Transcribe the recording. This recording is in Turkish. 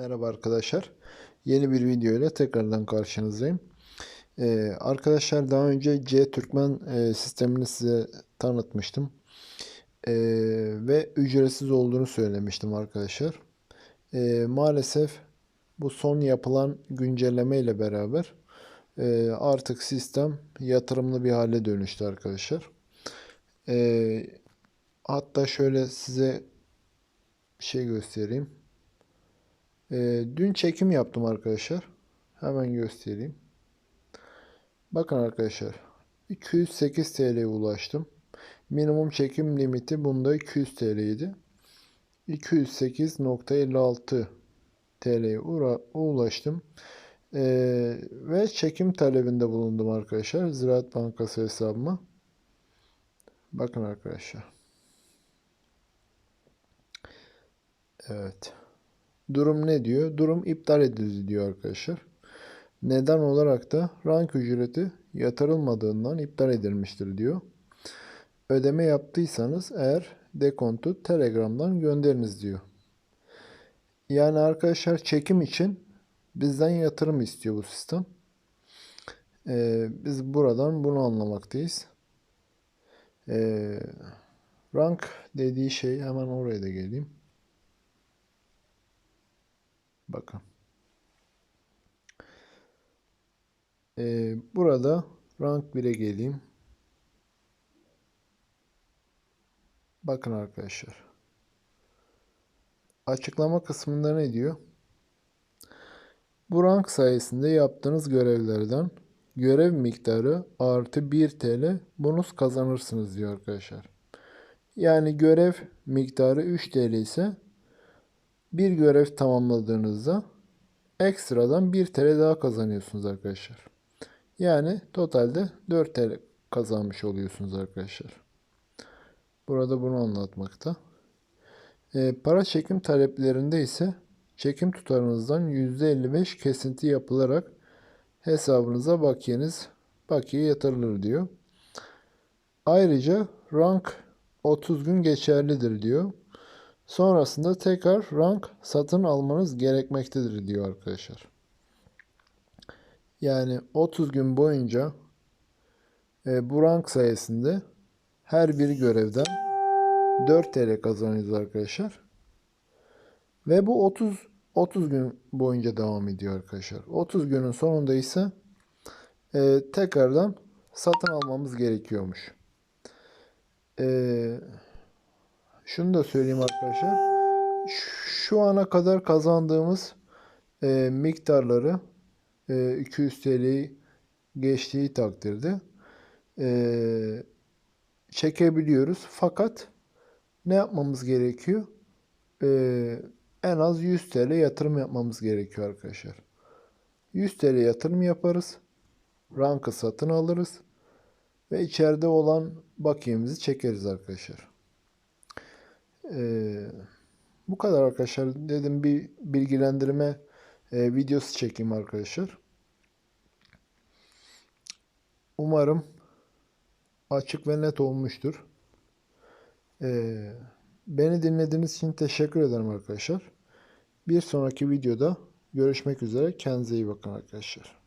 Merhaba arkadaşlar. Yeni bir video ile tekrardan karşınızdayım. Ee, arkadaşlar daha önce C Türkmen e, sistemini size tanıtmıştım. Ee, ve ücretsiz olduğunu söylemiştim arkadaşlar. Ee, maalesef bu son yapılan güncelleme ile beraber e, artık sistem yatırımlı bir hale dönüştü arkadaşlar. Ee, hatta şöyle size bir şey göstereyim. Ee, dün çekim yaptım arkadaşlar. Hemen göstereyim. Bakın arkadaşlar. 208 TL'ye ulaştım. Minimum çekim limiti bunda 200 TL idi. 208.56 TL'ye ulaştım. Ee, ve çekim talebinde bulundum arkadaşlar. Ziraat Bankası hesabıma. Bakın arkadaşlar. Evet. Durum ne diyor? Durum iptal edildi diyor arkadaşlar. Neden olarak da rank ücreti yatırılmadığından iptal edilmiştir diyor. Ödeme yaptıysanız eğer dekontu Telegram'dan gönderiniz diyor. Yani arkadaşlar çekim için bizden yatırım istiyor bu sistem. Ee, biz buradan bunu anlamaktayız. Ee, rank dediği şey hemen oraya da geleyim. Bakın. Ee, burada rank 1'e geleyim. Bakın arkadaşlar. Açıklama kısmında ne diyor? Bu rank sayesinde yaptığınız görevlerden görev miktarı artı 1 TL bonus kazanırsınız diyor arkadaşlar. Yani görev miktarı 3 TL ise bir görev tamamladığınızda ekstradan 1 TL daha kazanıyorsunuz arkadaşlar. Yani totalde 4 TL kazanmış oluyorsunuz arkadaşlar. Burada bunu anlatmakta. E, para çekim taleplerinde ise çekim tutarınızdan %55 kesinti yapılarak hesabınıza bakiyeniz bakiye yatırılır diyor. Ayrıca rank 30 gün geçerlidir diyor. Sonrasında tekrar rank satın almanız gerekmektedir diyor arkadaşlar. Yani 30 gün boyunca e, bu rank sayesinde her bir görevden 4 TL kazanıyoruz arkadaşlar. Ve bu 30 30 gün boyunca devam ediyor arkadaşlar. 30 günün sonunda ise e, tekrardan satın almamız gerekiyormuş. Eee şunu da söyleyeyim arkadaşlar. Şu ana kadar kazandığımız e, miktarları e, 200 TL'yi geçtiği takdirde e, çekebiliyoruz. Fakat ne yapmamız gerekiyor? E, en az 100 TL yatırım yapmamız gerekiyor arkadaşlar. 100 TL yatırım yaparız. Rankı satın alırız. Ve içeride olan bakiyemizi çekeriz arkadaşlar. Ee, bu kadar arkadaşlar. Dedim bir bilgilendirme e, videosu çekeyim arkadaşlar. Umarım açık ve net olmuştur. Ee, beni dinlediğiniz için teşekkür ederim arkadaşlar. Bir sonraki videoda görüşmek üzere. Kendinize iyi bakın arkadaşlar.